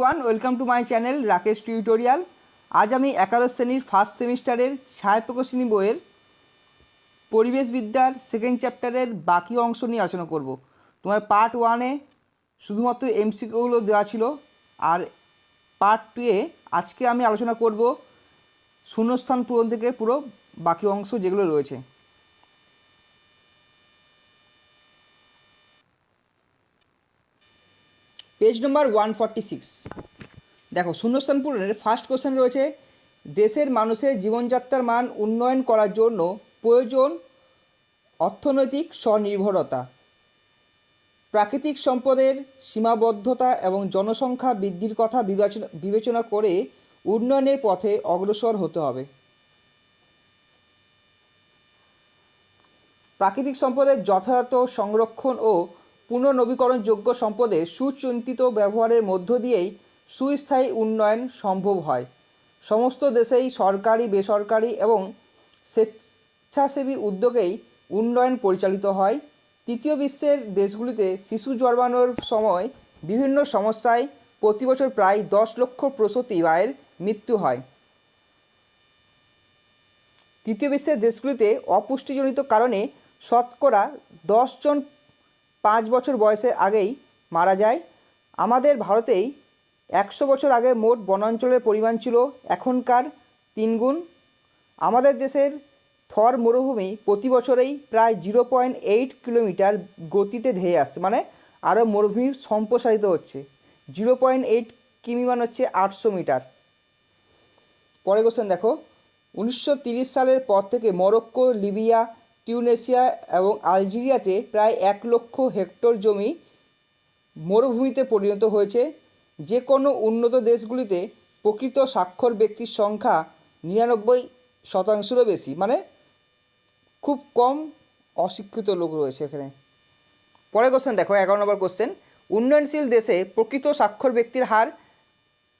One welcome to my channel Rakesh tutorial আজ আমি একাদশ শ্রেণির ফার্স্ট সেমিস্টারের সাহিত্য প্রকাশনী বইয়ের পরিবেশবিদ্যার সেকেন্ড চ্যাপ্টারের বাকি অংশ নিয়ে আলোচনা করব। তোমার পার্ট ওয়ানে শুধুমাত্র এমসিকিউগুলো দেওয়া ছিল। আর পার্ট টুয়ে আজকে আমি আলোচনা করব শূন্যস্থান পূরণ থেকে পুরো বাকি অংশ যেগুলো রয়েছে। Page number one forty six দেখো, শূন্যস্থান পূরণের ফার্স্ট কোশ্চেন রয়েছে, দেশের মানুষের জীবনযাত্রার মান উন্নয়ন করার জন্য প্রয়োজন অর্থনৈতিক স্বনির্ভরতা, প্রাকৃতিক সম্পদের সীমাবদ্ধতা এবং জনসংখ্যা বৃদ্ধির কথা বিবেচনা বিবেচনা করে উন্নয়নের পথে অগ্রসর হতে হবে। প্রাকৃতিক সম্পদের যথাযথ সংরক্ষণ ও পুনর্নবীকরণযোগ্য সম্পদের সুচিন্তিত ব্যবহারের মধ্য দিয়েই সুস্থায়ী উন্নয়ন সম্ভব হয়। সমস্ত দেশেই সরকারি, বেসরকারি এবং স্বেচ্ছাসেবী উদ্যোগেই উন্নয়ন পরিচালিত হয়। তৃতীয় বিশ্বের দেশগুলিতে শিশু জন্মানোর সময় বিভিন্ন সমস্যায় প্রতি বছর প্রায় দশ লক্ষ প্রসূতি মায়ের মৃত্যু হয়। তৃতীয় বিশ্বের দেশগুলিতে অপুষ্টিজনিত কারণে শতকরা জন পাঁচ বছর বয়সের আগেই মারা যায়। আমাদের ভারতেই একশো বছর আগে মোট বনাঞ্চলের পরিমাণ ছিল এখনকার তিনগুণ। আমাদের দেশের থর মরুভূমি প্রতি বছরেই প্রায় জিরো পয়েন্ট এইট কিলোমিটার গতিতে ধেয়ে আসছে মানে আরও মরুভূমি সম্প্রসারিত হচ্ছে। জিরো পয়েন্ট এইট কিমি মানে হচ্ছে আটশো মিটার। পরে কোশ্চেন দেখো। উনিশশো সালের পর থেকে মরক্কো, লিবিয়া টিউনেশিয়া এবং আলজেরিয়াতে প্রায় এক লক্ষ হেক্টর জমি মরুভূমিতে পরিণত হয়েছে। যে কোনো উন্নত দেশগুলিতে প্রকৃত স্বাক্ষর ব্যক্তির সংখ্যা নিরানব্বই শতাংশেরও বেশি মানে খুব কম অশিক্ষিত লোক রয়েছে এখানে। পরের কোশ্চেন দেখো, এগারো নম্বর কোশ্চেন উন্নয়নশীল দেশে প্রকৃত স্বাক্ষর ব্যক্তির হার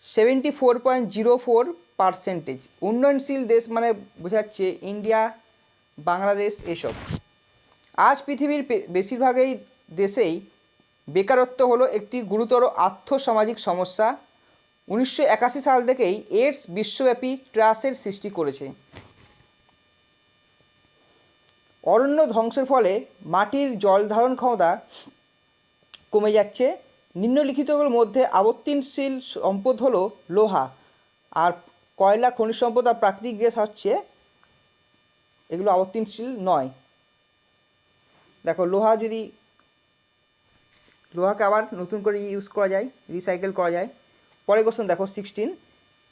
seventy four point zero four percentage উন্নয়নশীল দেশ মানে বোঝাচ্ছে ইন্ডিয়া বাংলাদেশ এসব। আজ পৃথিবীর বেশিরভাগই দেশেই বেকারত্ব হলো একটি গুরুতর আর্থসামাজিক সমস্যা। উনিশশো একাশি সাল থেকেই এইডস বিশ্বব্যাপী ট্রাসের সৃষ্টি করেছে। অরণ্য ধ্বংসের ফলে মাটির জল ধারণ ক্ষমতা কমে যাচ্ছে। নিম্নলিখিতগুলোর মধ্যে আবর্তনশীল সম্পদ হলো লোহা। আর কয়লা খনিজ সম্পদ আর প্রাকৃতিক গ্যাস হচ্ছে এগুলো আবর্তনশীল নয়। দেখো, লোহা যদি, লোহাকে আবার নতুন করে ইউজ করা যায় রিসাইকেল করা যায়। পরে কোশ্চেন দেখো সিক্সটিন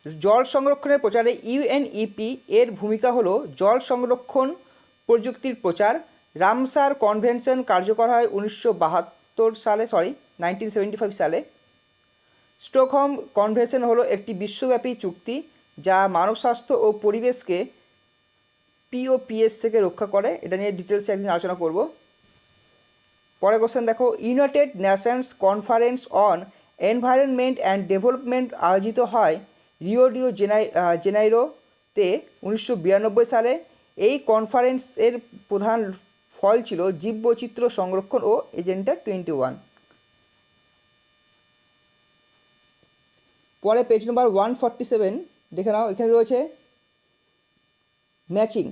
জল সংরক্ষণের প্রচারে ইউএনইপি এর ভূমিকা হলো জল সংরক্ষণ প্রযুক্তির প্রচার। রামসার কনভেনশন কার্যকর হয় উনিশশো বাহাত্তর সালে সরি নাইনটিন সালে। স্টকহোম কনভেনশন হলো একটি বিশ্বব্যাপী চুক্তি যা মানব স্বাস্থ্য ও পরিবেশকে পিওপিএস থেকে রক্ষা করে, এটা নিয়ে ডিটেলসে একদিন আলোচনা করব। পরে কোশ্চেন দেখো United Nations conference on environment and development আয়োজিত হয় রিও ডিও জেনাই জেনাইরোতে উনিশশো বিরানব্বই সালে। এই কনফারেন্সের প্রধান ফল ছিল জীববৈচিত্র্য সংরক্ষণ ও এজেন্ডা টোয়েন্টি ওয়ান পরে page number one forty seven দেখে নাও, এখানে রয়েছে ম্যাচিং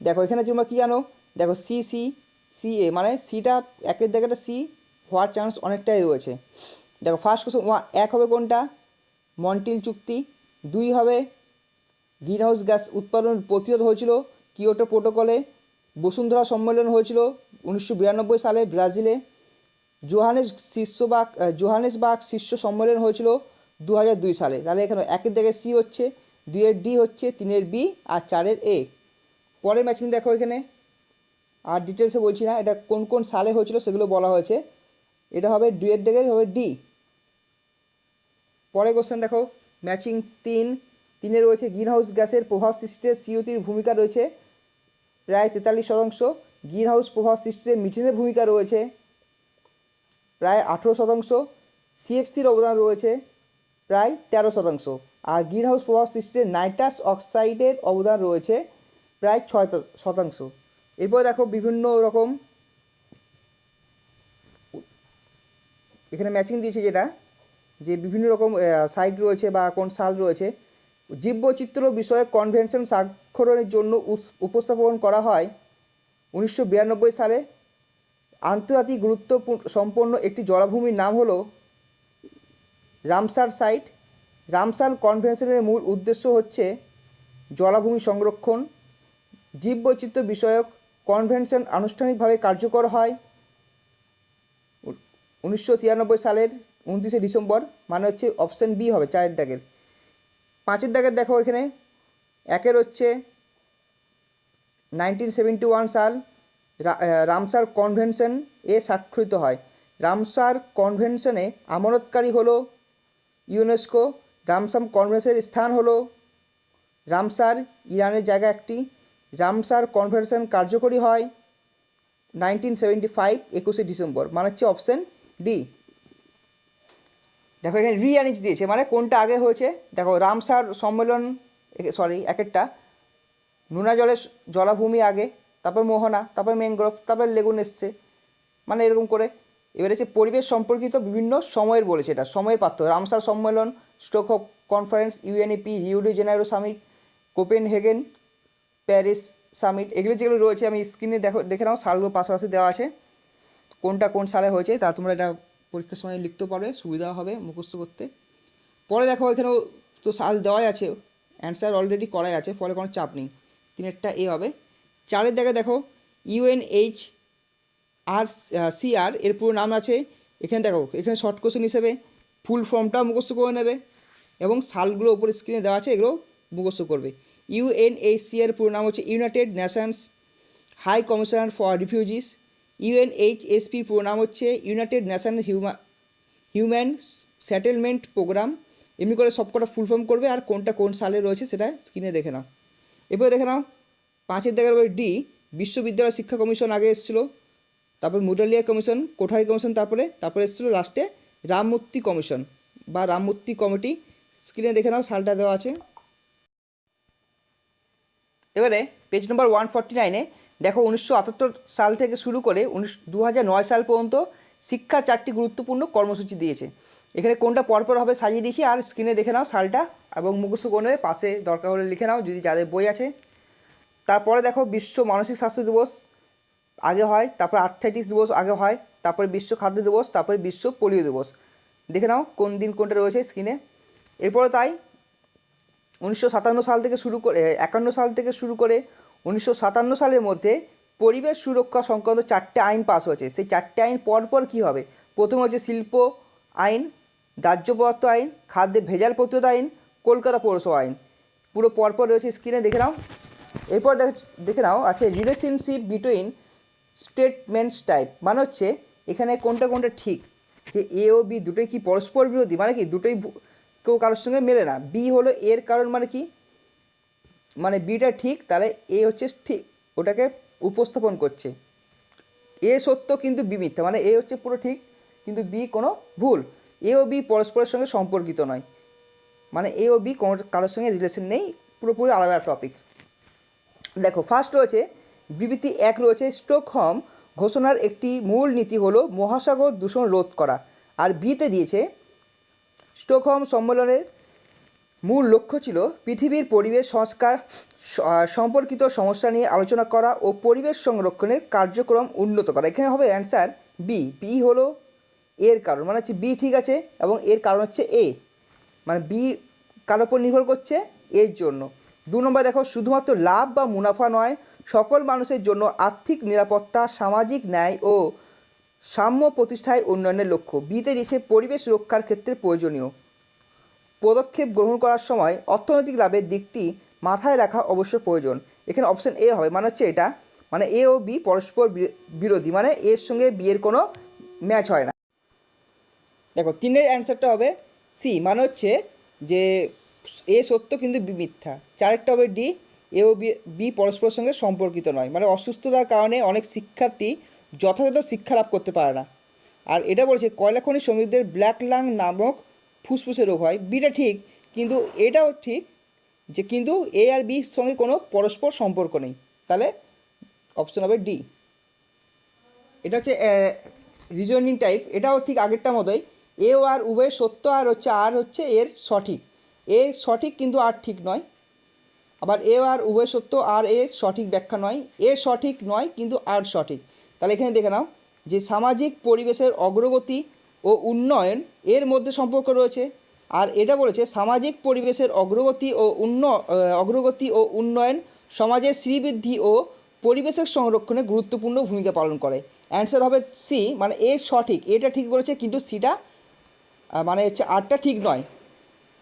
দেখো, এখানে তোমরা কী জানো? দেখো সি সি সি এ মানে সিটা একের জায়গাটা সি হওয়ার চান্স অনেকটাই রয়েছে। দেখো ফার্স্ট কোশ্চেন এক হবে কোনটা? মন্টিল চুক্তি। দুই হবে গ্রিন হাউস গ্যাস উৎপাদন প্রতিরোধ হয়েছিল কিওটো প্রোটোকলে। বসুন্ধরা সম্মেলন হয়েছিল উনিশশো বিরানব্বই সালে ব্রাজিলে। জোহানেস শীর্ষবাগ জোহানেসবাগ শীর্ষ সম্মেলন হয়েছিল দু হাজার দুই সালে। তাহলে এখানে একের জায়গায় সি হচ্ছে, দুইয়ের ডি হচ্ছে, তিনের বি আর চারের এ পরের ম্যাচিং দেখো এখানে। আর ডিটেলসে বলছি না, এটা কোন কোন সালে হয়েছিল সেগুলো বলা হয়েছে। এটা হবে দুইয়ের দিকে হবে ডি। পরে কোশ্চেন দেখো ম্যাচিং তিন। তিনে রয়েছে গ্রিনহাউস গ্যাসের প্রভাব সৃষ্টিতে সিওতির ভূমিকা রয়েছে প্রায় তেতাল্লিশ শতাংশ। গ্রিনহাউস প্রভাব সৃষ্টিতে মিথেনের ভূমিকা রয়েছে প্রায় আঠেরো শতাংশ। সিএফসির অবদান রয়েছে প্রায় তেরো শতাংশ। আর গ্রিনহাউস প্রভাব সৃষ্টিতে নাইট্রাস অক্সাইডের অবদান রয়েছে প্রায় ছয় শতাংশ। এরপর দেখো বিভিন্ন রকম এখানে ম্যাচিং দিয়েছে যেটা, যে বিভিন্ন রকম সাইট রয়েছে বা কোন সাল রয়েছে। জীববৈচিত্র্য বিষয়ে কনভেনশন স্বাক্ষরণের জন্য উপস্থাপন করা হয় উনিশশো বিরানব্বই সালে। আন্তর্জাতিক গুরুত্ব সম্পন্ন একটি জলাভূমির নাম হলো রামসার সাইট রামসার কনভেনশনের মূল উদ্দেশ্য হচ্ছে জলাভূমি সংরক্ষণ। জীববৈচিত্র্য বিষয়ক কনভেনশন আনুষ্ঠানিকভাবে কার্যকর হয়। উনিশশো তিরানব্বই সালের উনত্রিশে ডিসেম্বর মানে হচ্ছে অপশান বি হবে চারের দাগের। পাঁচের দাগের দেখো এখানে। একের হচ্ছে নাইনটিন সেভেন্টি ওয়ান সাল রামসার কনভেনশন এ স্বাক্ষরিত হয়। রামসার কনভেনশনে আমানতকারী হলো ইউনেস্কো, রামসাম কনভেনশনের স্থান হলো রামসার ইরানের জায়গা একটি। রামসার কনভেনশন কার্যকরী হয় নাইনটিন সেভেন্টি ফাইভ একুশে ডিসেম্বর। মানে হচ্ছে অপশান ডি দেখো এখানে রিয়ানিজ দিয়েছে মানে কোনটা আগে হয়েছে? দেখো রামসার সম্মেলন সরি এক একটা। নোনা জলের জলাভূমি আগে, তারপর মোহনা, তারপর ম্যানগ্রোভ তারপর লেগুন এসছে। মানে এরকম করে। এবার হচ্ছে পরিবেশ সম্পর্কিত বিভিন্ন সময়ের বলেছে এটা, সময়ের পার্থক্য। রামসার সম্মেলন স্টোক কনফারেন্স ইউএনইপি রিউডি জেনারেলো সামিট কোপেনহেগেন প্যারিস সামিট, এগুলো যেগুলো রয়েছে আমি স্ক্রিনে দেখো, দেখে নাও, সালগুলো পাশাপাশি দেওয়া আছে। কোনটা কোন সালে হয়েছে, তা তোমরা এটা পরীক্ষার সময় লিখতে পারবে, সুবিধা হবে মুখস্থ করতে। পরে দেখো এখানেও তো সাল দেওয়াই আছে, অ্যান্সার অলরেডি করাই আছে, ফলে কোনো চাপ নেই। তিনেরটা এ হবে। চারের দেখে দেখো ইউএনএইচ আর সিআর এর পুরো নাম আছে, এখানে দেখো, এখানে শর্ট কোশ্চেন হিসেবে ফুল ফর্মটাও মুখস্থ করে নেবে, এবং সালগুলো ওপরে স্ক্রিনে দেওয়া আছে, এগুলো মুখস্থ করবে। ইউএনএইচসি এর পুরো নাম হচ্ছে United Nations High Commissioner for Refugees ইউএনএইচএসপির পুরো নাম হচ্ছে ইউনাইটেড নেশন হিউমা হিউম্যান সেটেলমেন্ট প্রোগ্রাম এমনি করে সবকটা ফুল ফর্ম করবে, আর কোনটা কোন সালে রয়েছে সেটা স্ক্রিনে দেখে নাও। এরপরে দেখে নাও, পাঁচের দেখার পরে ডি বিশ্ববিদ্যালয় শিক্ষা কমিশন আগে এসেছিল, তারপর মুডালিয়া কমিশন কোঠারি কমিশন তারপরে তারপরে এসেছিল লাস্টে রামমূর্তি কমিশন বা রামমূর্তি কমিটি স্ক্রিনে দেখে নাও, সালটা দেওয়া আছে। এবারে পেজ নম্বর ওয়ান ফর্টি নাইনে দেখো উনিশশো আটাত্তর সাল থেকে শুরু করে উনিশ সাল পর্যন্ত শিক্ষা চারটি গুরুত্বপূর্ণ কর্মসূচি দিয়েছে। এখানে কোনটা পরপর হবে সাজিয়ে দিয়েছি, আর স্ক্রিনে দেখে নাও সালটা, এবং মুখস্থ করে পাশে দরকার হলে লিখে নাও, যদি যাদের বই আছে। তারপরে দেখো বিশ্ব মানসিক স্বাস্থ্য দিবস, আগে হয়, তারপর আর্থাইটিস দিবস, আগে হয়, তারপরে বিশ্ব খাদ্য দিবস, তারপরে বিশ্ব পোলিও দিবস। দেখে নাও কোন দিন কোনটা রয়েছে স্ক্রিনে এরপরে তাই উনিশশো সাতান্ন সাল থেকে শুরু করে, একান্ন সাল থেকে শুরু করে উনিশশো সাতান্ন সালের মধ্যে পরিবেশ সুরক্ষা সংক্রান্ত চারটে আইন পাস হয়েছে। সেই চারটে আইন পরপর কী হবে? প্রথমে হচ্ছে শিল্প আইন, দাহ্য পদার্থ আইন, খাদ্যে ভেজাল প্রতিরোধ আইন, কলকাতা পৌরসভা আইন। পুরো পরপর রয়েছে স্ক্রিনে দেখে নাও। এরপর দেখ- নাও, আছে রিলেশনশিপ বিটুইন স্টেটমেন্টস টাইপ মানে হচ্ছে এখানে কোনটা কোনটা ঠিক? যে এ ও বি দুটোই কি পরস্পর বিরোধী? মানে কি দুটোই কেউ কারোর সঙ্গে মেলে না। বি হলো এর কারণ মানে কি? মানে বিটা ঠিক, তাহলে এ হচ্ছে ঠিক, ওটাকে উপস্থাপন করছে। এ সত্য কিন্তু বি মিথ্যা মানে এ হচ্ছে পুরো ঠিক, কিন্তু বি কোনো ভুল। এ ও বি পরস্পরের সঙ্গে সম্পর্কিত নয়। মানে এ ও বি কোনো কারোর সঙ্গে রিলেশন নেই, পুরোপুরি আলাদা টপিক দেখো ফার্স্ট রয়েছে, বিবৃতি এক রয়েছে স্টকহোম ঘোষণার একটি মূল নীতি হলো, মহাসাগর দূষণ রোধ করা। আর বিতে দিয়েছে স্টকহোম সম্মেলনের মূল লক্ষ্য ছিল পৃথিবীর পরিবেশ সংস্কার সম্পর্কিত সমস্যা নিয়ে আলোচনা করা ও পরিবেশ সংরক্ষণের কার্যক্রম উন্নত করা। এখানে হবে অ্যান্সার বি। বি হলো এর কারণ মানে হচ্ছে বি ঠিক আছে এবং এর কারণ হচ্ছে এ। মানে বি কার ওপর নির্ভর করছে? এর জন্য। দু নম্বর দেখো, শুধুমাত্র লাভ বা মুনাফা নয়, সকল মানুষের জন্য আর্থিক নিরাপত্তা, সামাজিক ন্যায় ও সাম্য প্রতিষ্ঠায় উন্নয়নের লক্ষ্য। বিতে দিয়েছে পরিবেশ রক্ষার ক্ষেত্রে প্রয়োজনীয়। পদক্ষেপ গ্রহণ করার সময় অর্থনৈতিক লাভের দিকটি মাথায় রাখা অবশ্য প্রয়োজন। এখানে অপশন এ হবে মানে হচ্ছে এটা মানে এ ও বি পরস্পর বিরোধী মানে এর সঙ্গে বিয়ের কোনো ম্যাচ হয় না। দেখো, তিনের অ্যান্সারটা হবে সি মানে হচ্ছে যে এ সত্য কিন্তু বি মিথ্যা। চারেরটা হবে ডি এ ও বি পরস্পরের সঙ্গে সম্পর্কিত নয়। মানে অসুস্থতার কারণে অনেক শিক্ষার্থী যথাযথ শিক্ষা লাভ করতে পারে না। আর এটা বলছে, কয়লা খনি শ্রমিকদের ব্ল্যাক লাং নামক ফুসফুসে রোগ হয়। বিটা ঠিক, কিন্তু এটাও ঠিক যে কিন্তু এ আর বির সঙ্গে কোনো পরস্পর সম্পর্ক নেই। তাহলে অপশন হবে ডি। এটা হচ্ছে রিজনিং টাইপ এটাও ঠিক আগেরটা মতোই। এ ও আর উভয় সত্য আর হচ্ছে আর হচ্ছে এর সঠিক। এ সঠিক কিন্তু আর ঠিক নয়। আবার এ আর উভয় সত্য, আর এ সঠিক ব্যাখ্যা নয়। এ সঠিক নয়, কিন্তু আর সঠিক। তাহলে এখানে দেখে নাও যে সামাজিক পরিবেশের অগ্রগতি ও উন্নয়ন এর মধ্যে সম্পর্ক রয়েছে। আর এটা বলেছে, সামাজিক পরিবেশের অগ্রগতি ও উন্ন অগ্রগতি ও উন্নয়ন সমাজের শ্রীবৃদ্ধি ও পরিবেশের সংরক্ষণে গুরুত্বপূর্ণ ভূমিকা পালন করে। অ্যান্সার হবে সি মানে এ সঠিক, এটা ঠিক বলেছে, কিন্তু সিটা মানে হচ্ছে আটটা ঠিক নয়।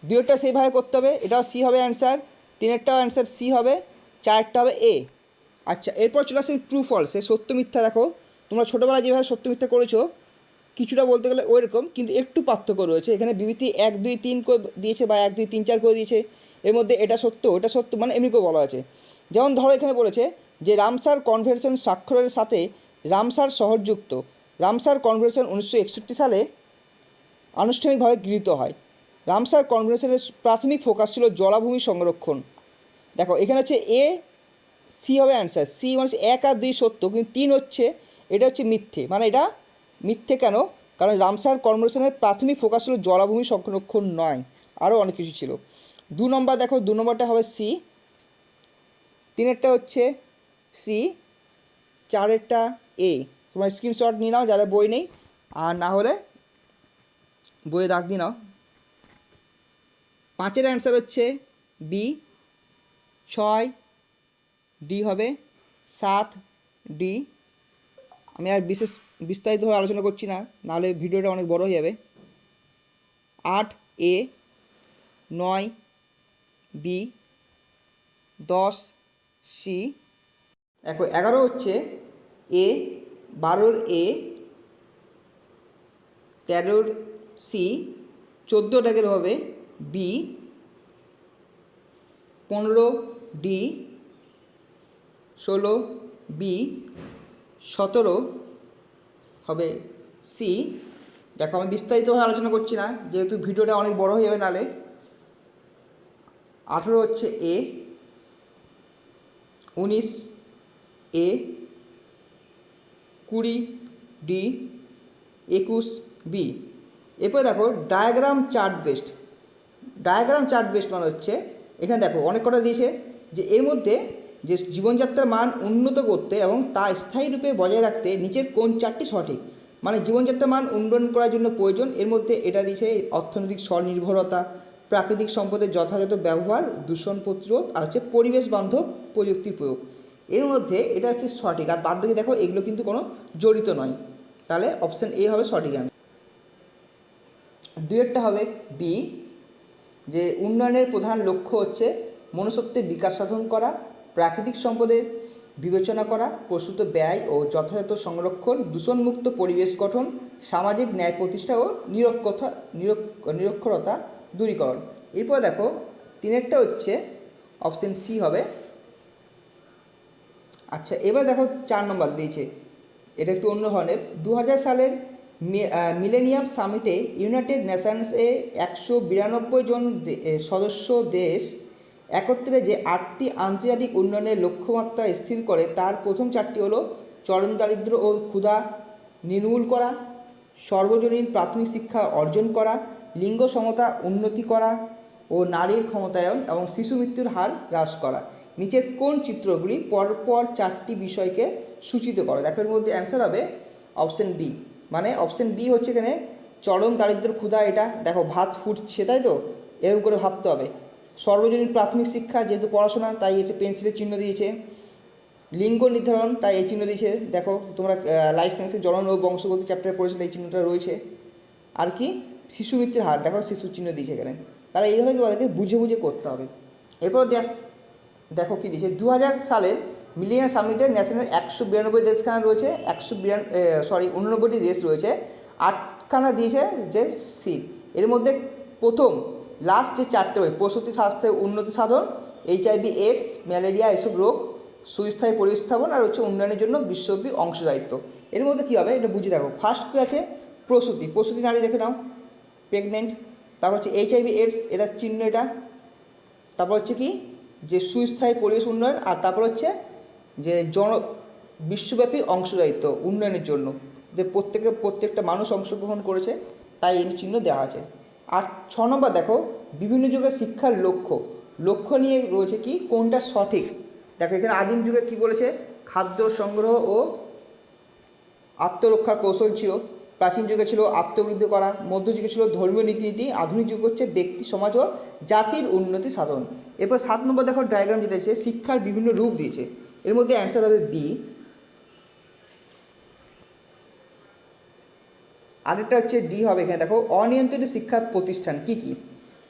দুইটা সেইভাবে করতে হবে, এটাও সি হবে অ্যান্সার তিনেরটাও অ্যান্সার সি হবে, চারটা হবে এ আচ্ছা এরপর চলে আসছে ট্রু ফলসে সত্য, মিথ্যা, দেখো। তোমরা ছোটোবেলায় যেভাবে সত্য, মিথ্যা করেছ, কিছুটা বলতে গেলে ওইরকম, কিন্তু একটু পার্থক্য রয়েছে। এখানে বিবৃতি এক, দুই, তিন করে দিয়েছে বা এক, দুই, তিন, চার করে দিয়েছে। এর মধ্যে এটা সত্য, ওটা সত্য মানে এমনি করে বলা আছে। যেমন ধরো এখানে বলেছে যে রামসার কনভেনশন স্বাক্ষরের সাথে রামসার শহরযুক্ত রামসার কনভেনশন উনিশশো একষট্টি সালে আনুষ্ঠানিকভাবে গৃহীত হয়। রামসার কনভেনশনের প্রাথমিক ফোকাস ছিল জলাভূমি সংরক্ষণ। দেখো, এখানে হচ্ছে এ সি হবে অ্যান্সার সি মানে হচ্ছে এক আর দুই সত্য, কিন্তু তিন হচ্ছে, এটা হচ্ছে মিথ্যে। মানে এটা মিথ্যে কেন? কারণ রামসার কনভেনশনের প্রাথমিক ফোকাস ছিল জলাভূমি সংরক্ষণ নয়। আরও অনেক কিছু ছিল। দু নম্বর দেখো, দু নম্বরটা হবে সি তিনেরটা হচ্ছে সি চারেরটা এ তোমার স্ক্রিনশট নিয়ে নাও, যারা বই নেই। আর না হলে বইয়ে দাগ দিয়ে নাও। পাঁচের অ্যান্সার হচ্ছে বি ছয় ডি হবে, সাত ডি আমি আর বিশেষ বিস্তারিতভাবে আলোচনা করছি না, নাহলে ভিডিওটা অনেক বড় হয়ে যাবে। আট এ নয় বি দশ সি দেখো, এগারো হচ্ছে এ বারোর এ তেরোর সি চোদ্দ ড্যাগের হবে বি পনেরো ডি ষোলো, বি, সতেরো হবে, সি। দেখো, আমি বিস্তারিতভাবে আলোচনা করছি না, যেহেতু ভিডিওটা অনেক বড় হয়ে যাবে নালে। আঠেরো হচ্ছে এ, উনিশ, এ, কুড়ি, ডি, একুশ, বি। এরপর দেখো, diagram chart based. Diagram chart based মানে হচ্ছে, এখানে দেখো, অনেক কটা দিয়েছে, যে এর মধ্যে যে জীবনযাত্রার মান উন্নত করতে এবং তা স্থায়ী রূপে বজায় রাখতে নিচের কোন চারটি সঠিক। মানে জীবনযাত্রার মান উন্নয়ন করার জন্য প্রয়োজন। এর মধ্যে এটা দিয়েছে অর্থনৈতিক স্বনির্ভরতা, প্রাকৃতিক সম্পদের যথাযথ ব্যবহার, দূষণ প্রতিরোধ, আর হচ্ছে পরিবেশ বান্ধব প্রযুক্তির প্রয়োগ। এর মধ্যে এটা হচ্ছে সঠিক। আর বাদ দেখো, এগুলো কিন্তু কোনো জড়িত নয়। তাহলে অপশান এ হবে সঠিক অ্যান্সার দুয়েরটা হবে বি যে উন্নয়নের প্রধান লক্ষ্য হচ্ছে মনুষ্যত্বের বিকাশ সাধন করা প্রাকৃতিক সম্পদের বিবেচনা করা প্রস্তুত ব্যয় ও যথাযথ সংরক্ষণ, দূষণমুক্ত পরিবেশ গঠন, সামাজিক ন্যায় প্রতিষ্ঠা ও নিরক্ষতা, নিরক্ষ, নিরক্ষরতা দূরীকরণ। এরপর দেখো, তিনেরটা হচ্ছে অপশন সি হবে। আচ্ছা এবার দেখো চার নম্বর দিয়েছে। এটা একটু অন্য ধরনের। দু হাজার সালের মিলেনিয়াম সামিটে ইউনাইটেড নেশনসে একশো বিরানব্বই জন সদস্য দেশ একত্রে যে আটটি আন্তর্জাতিক উন্নয়নের লক্ষ্যমাত্রা স্থির করে, তার প্রথম চারটি হলো চরম দারিদ্র্য ও ক্ষুধা নির্মূল করা, সর্বজনীন প্রাথমিক শিক্ষা অর্জন করা, লিঙ্গ সমতা উন্নতি করা ও নারীর ক্ষমতায়ন এবং শিশু মৃত্যুর হার হ্রাস করা। নিচের কোন চিত্রগুলি পরপর চারটি বিষয়কে সূচিত করে? দেখো, এর মধ্যে অ্যান্সার হবে অপশন বি মানে অপশন বি হচ্ছে এখানে চরম দারিদ্র ক্ষুধা এটা। দেখো, ভাত ফুটছে, তাই তো? এরকম করে ভাবতে হবে। সর্বজনীন প্রাথমিক শিক্ষা, যেহেতু পড়াশোনা, তাই হচ্ছে পেন্সিলের চিহ্ন দিয়েছে। লিঙ্গ নির্ধারণ, তাই এই চিহ্ন দিয়েছে। দেখো, তোমরা লাইফ সায়েন্সের জনন ও বংশগতি চ্যাপ্টারে পড়েছিলে, এই চিহ্নটা রয়েছে। আর কি? শিশু মৃত্যুর হার, দেখো শিশুর চিহ্ন দিয়েছে এখানে। তারা এইভাবে তোমাদেরকে বুঝে বুঝে করতে হবে। এরপর দেখ, দেখো কী দিয়েছে। দু হাজার সালের মিলিয়ন সামিটে ন্যাশনাল একশো বিরানব্বই দেশখানা রয়েছে, একশো বিরান সরি উননব্বইটি দেশ রয়েছে। আটখানা দিয়েছে যে সিট এর মধ্যে প্রথম লাস্ট যে চারটে বই প্রসূতি স্বাস্থ্যের উন্নতি সাধন এইচআইভি এইডস ম্যালেরিয়া এসব রোগ, সুস্থায়ী পরিস্থাপন আর হচ্ছে উন্নয়নের জন্য বিশ্বব্যাপী অংশদায়িত্ব। এর মধ্যে কী হবে? এটা বুঝে দেখো। ফার্স্ট কী আছে? প্রসূতি। প্রসূতি নারী দেখে নাও। প্রেগনেন্ট তারপর হচ্ছে এইচআইভি এইডস এটা চিহ্ন এটা। তারপর হচ্ছে কি? যে সুস্থায়ী পরিবেশ উন্নয়ন আর তারপর হচ্ছে যে জন, বিশ্বব্যাপী অংশদায়িত্ব উন্নয়নের জন্য। যে প্রত্যেকে, প্রত্যেকটা মানুষ অংশগ্রহণ করেছে, তাই এই চিহ্ন দেওয়া আছে। আর ছ নম্বর দেখো, বিভিন্ন যুগের শিক্ষার লক্ষ্য। লক্ষ্য নিয়ে রয়েছে কি? কোনটা সঠিক? দেখো, এখানে আদিম যুগে কি বলেছে? খাদ্য সংগ্রহ ও আত্মরক্ষার কৌশল ছিল। প্রাচীন যুগে ছিল আত্মবৃদ্ধি করা মধ্যযুগে ছিল ধর্মীয় রীতিনীতি আধুনিক যুগ হচ্ছে ব্যক্তি, সমাজ ও জাতির উন্নতি সাধন। এরপর সাত নম্বর দেখো ডায়াগ্রাম যেটা শিক্ষার বিভিন্ন রূপ দিয়েছে। এর মধ্যে অ্যান্সার হবে বি আরেকটা হচ্ছে ডি হবে এখানে, দেখো, অনিয়ন্ত্রিত শিক্ষা প্রতিষ্ঠান, কি কি?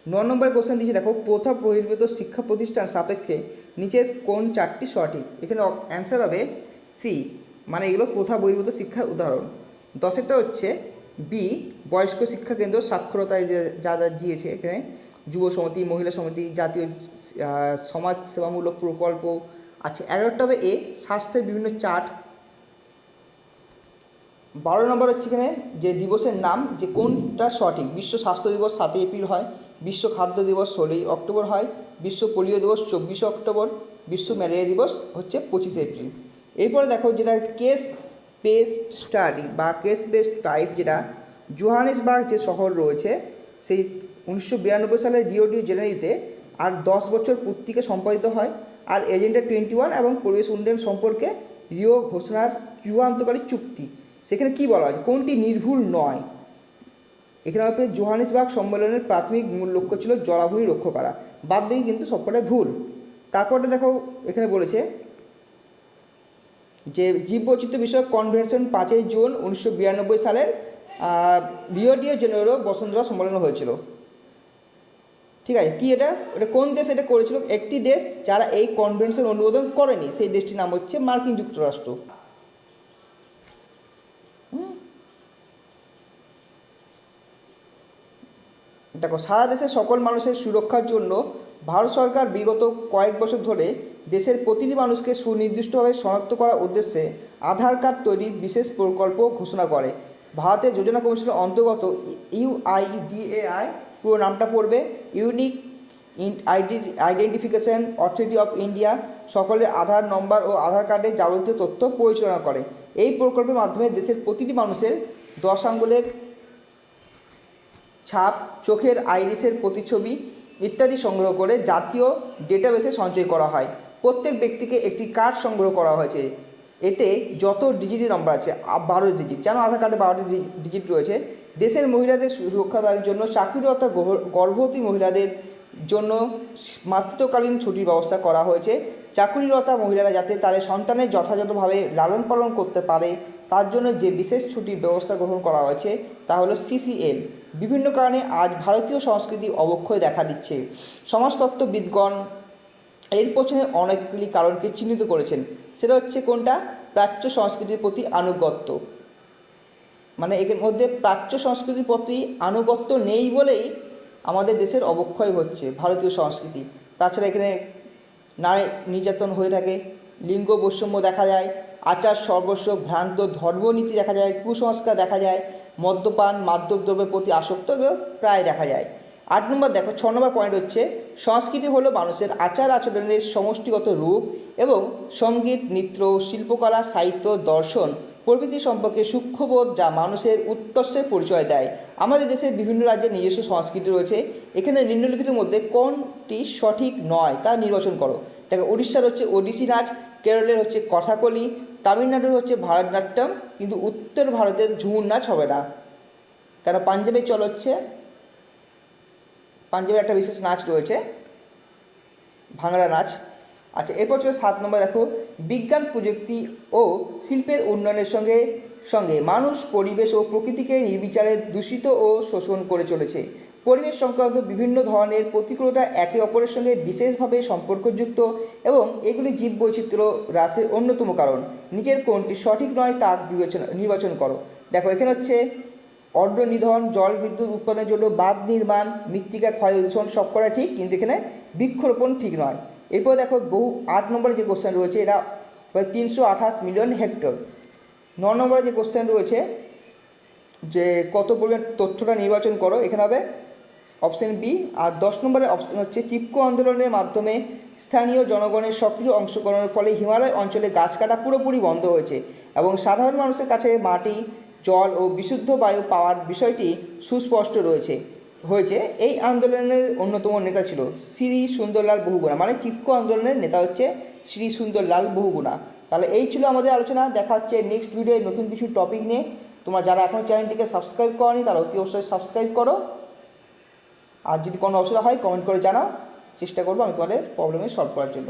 ন নম্বর কোশ্চেন দিয়েছে, দেখো, প্রথা বহির্ভূত শিক্ষা প্রতিষ্ঠান সাপেক্ষে নিচের কোন চারটি সঠিক? এখানে অ্যান্সার হবে সি মানে এগুলো প্রথা বহির্ভূত শিক্ষার উদাহরণ। দশেরটা হচ্ছে বি বয়স্ক শিক্ষা কেন্দ্র, সাক্ষরতায় যে- যা দিয়েছে এখানে, যুব সমিতি, মহিলা সমিতি, জাতীয় সমাজ সেবামূলক প্রকল্প আচ্ছা এগারোটা হবে এ স্বাস্থ্যের বিভিন্ন চার্ট বারো নম্বর হচ্ছে এখানে যে দিবসের নাম, যে কোনটা সঠিক? বিশ্ব স্বাস্থ্য দিবস সাতই এপ্রিল হয়, বিশ্ব খাদ্য দিবস ষোলোই অক্টোবর হয়, বিশ্ব পোলিও দিবস চব্বিশে অক্টোবর, বিশ্ব ম্যালেরিয়া দিবস হচ্ছে পঁচিশে এপ্রিল। এরপরে দেখো যেটা কেস বেসড স্টাডি বা কেস বেসড টাইপ যেটা, জোহানেসবার্গ যে শহর রয়েছে, সেই উনিশশো বিরানব্বই সালে রিও ডিও জেনারিতে আর দশ বছর পূর্তিকে সম্পাদিত হয়, আর এজেন্ডা টোয়েন্টি ওয়ান এবং পরিবেশ উন্নয়ন সম্পর্কে রিও ঘোষণার চূড়ান্তকারী চুক্তি। সেখানে কি বলা হয়? কোনটি নির্ভুল নয়? এখানে হবে জোহানিসবাগ সম্মেলনের প্রাথমিক মূল লক্ষ্য ছিল জলাভূমি রক্ষা করা। বাদ বাকি কিন্তু সবকটাই ভুল। তারপরে দেখো এখানে বলেছে যে জীববৈচিত্র্য বিষয়ক কনভেনশন পাঁচই জুন উনিশশো বিরানব্বই সালের আহ, রিও ডিও জেনেরো বসুন্ধরা সম্মেলন হয়েছিল। ঠিক আছে কি এটা? এটা কোন দেশ এটা করেছিল? একটি দেশ যারা এই কনভেনশন অনুমোদন করেনি সেই দেশটির নাম হচ্ছে মার্কিন যুক্তরাষ্ট্র। দেখো, সারা দেশের সকল মানুষের সুরক্ষার জন্য ভারত সরকার বিগত কয়েক বছর ধরে দেশের প্রতিটি মানুষকে সুনির্দিষ্টভাবে শনাক্ত করার উদ্দেশ্যে আধার কার্ড তৈরির বিশেষ প্রকল্প ঘোষণা করে। ভারতের যোজনা কমিশনের অন্তর্গত ইউআইডিএআই পুরো নামটা পড়বে। Unique ID, identification, authority of India সকলের আধার নম্বর ও আধার কার্ডের যাবতীয় তথ্য পরিচালনা করে। এই প্রকল্পের মাধ্যমে দেশের প্রতিটি মানুষের দশ আঙ্গুলের ছাপ, চোখের আইরিসের প্রতিছবি ইত্যাদি সংগ্রহ করে জাতীয় ডেটাবেসে সঞ্চয় করা হয়। প্রত্যেক ব্যক্তিকে একটি কার্ড সংগ্রহ করা হয়েছে। এতে যত ডিজিট নম্বর আছে বারো ডিজিট। যেন আধার কার্ডে বারোটি ডিজিট রয়েছে, দেশের মহিলাদের সুরক্ষা দেওয়ার জন্য চাকরিরত গর্ভবতী মহিলাদের জন্য মাতৃত্বকালীন ছুটির ব্যবস্থা করা হয়েছে। চাকরিরতা মহিলারা যাতে তাদের সন্তানের যথাযথভাবে লালন পালন করতে পারে, তার জন্য যে বিশেষ ছুটির ব্যবস্থা গ্রহণ করা হয়েছে তা হলো সিসিএল। বিভিন্ন কারণে আজ ভারতীয় সংস্কৃতি অবক্ষয় দেখা দিচ্ছে। সমাজতত্ত্ববিদগণ এর পেছনে অনেকগুলি কারণকে চিহ্নিত করেছেন। সেটা হচ্ছে কোনটা? প্রাচ্য সংস্কৃতির প্রতি আনুগত্য। মানে এর মধ্যে প্রাচ্য সংস্কৃতির প্রতি আনুগত্য নেই বলেই আমাদের দেশের অবক্ষয় হচ্ছে ভারতীয় সংস্কৃতি। তাছাড়া এখানে নারী নির্যাতন হয়ে থাকে, লিঙ্গ বৈষম্য দেখা যায়, আচার, সর্বস্ব, ভ্রান্ত ধর্মনীতি দেখা যায়, কুসংস্কার দেখা যায়, মদ্যপান মাদক দ্রব্যের প্রতি আসক্ত প্রায় দেখা যায়। আট নম্বর দেখো, ছ নম্বর পয়েন্ট হচ্ছে, সংস্কৃতি হলো মানুষের আচার আচরণের সমষ্টিগত রূপ এবং সংগীত, নৃত্য, শিল্পকলা, সাহিত্য, দর্শন প্রভৃতি সম্পর্কে সূক্ষ্মবোধ যা মানুষের উৎকর্ষের পরিচয় দেয়। আমাদের দেশের বিভিন্ন রাজ্যের নিজস্ব সংস্কৃতি রয়েছে। এখানে নিম্নলিখিতের মধ্যে কোনটি সঠিক নয় তা নির্বাচন করো। দেখো উড়িষ্যার হচ্ছে ওডিসি নাচ কেরলের হচ্ছে কথাকলি, তামিলনাড়ুর হচ্ছে ভারতনাট্যম, কিন্তু উত্তর ভারতের ঝুমুর নাচ হবে না। কেন, পাঞ্জাবে চল হচ্ছে? পাঞ্জাবের একটা বিশেষ নাচ রয়েছে ভাংড়া নাচ। আচ্ছা এরপর হচ্ছে সাত নম্বর দেখো, বিজ্ঞান, প্রযুক্তি ও শিল্পের উন্নয়নের সঙ্গে সঙ্গে মানুষ, পরিবেশ ও প্রকৃতিকে নির্বিচারে দূষিত ও শোষণ করে চলেছে। পরিবেশ সংক্রান্ত বিভিন্ন ধরনের প্রতিকূলতা একে অপরের সঙ্গে বিশেষভাবে সম্পর্কযুক্ত এবং এগুলি জীববৈচিত্র্য হ্রাসের অন্যতম কারণ। নিজের কোনটি সঠিক নয় তা বিবেচনা, নির্বাচন করো। দেখো, এখানে হচ্ছে অর্ধ নিধন জল বিদ্যুৎ উৎপাদনের জন্য বাঁধ নির্মাণ, মৃত্তিকা ক্ষয় দূষণ সব করা ঠিক, কিন্তু এখানে বৃক্ষরোপণ ঠিক নয়। এরপর দেখো বহু আট নম্বরে যে কোশ্চেন রয়েছে এটা তিনশো আঠাশ মিলিয়ন হেক্টর ন নম্বরে যে কোশ্চেন রয়েছে, যে কত পরিমাণ তথ্যটা নির্বাচন করো, এখানে হবে অপশন বি আর দশ নম্বরের অপশন হচ্ছে চিপকো আন্দোলনের মাধ্যমে স্থানীয় জনগণের সক্রিয় অংশগ্রহণের ফলে হিমালয় অঞ্চলে গাছ কাটা পুরোপুরি বন্ধ হয়েছে এবং সাধারণ মানুষের কাছে মাটি, জল ও বিশুদ্ধ বায়ু পাওয়ার বিষয়টি সুস্পষ্ট রয়েছে। হয়েছে, এই আন্দোলনের অন্যতম নেতা ছিল শ্রী সুন্দরলাল বহুগুণা। মানে চিপকো আন্দোলনের নেতা হচ্ছে শ্রী সুন্দরলাল বহুগুণা। তাহলে এই ছিল আমাদের আলোচনা, দেখা হচ্ছে নেক্সট ভিডিওয়ে নতুন কিছু টপিক নিয়ে। তোমরা যারা এখনও চ্যানেলটিকে সাবস্ক্রাইব করনি তারা অতি অবশ্যই সাবস্ক্রাইব করো। আর যদি কোনো অসুবিধা হয় কমেন্ট করে জানাও। চেষ্টা করব আমি তোমাদের প্রবলেমে সলভ করার জন্য।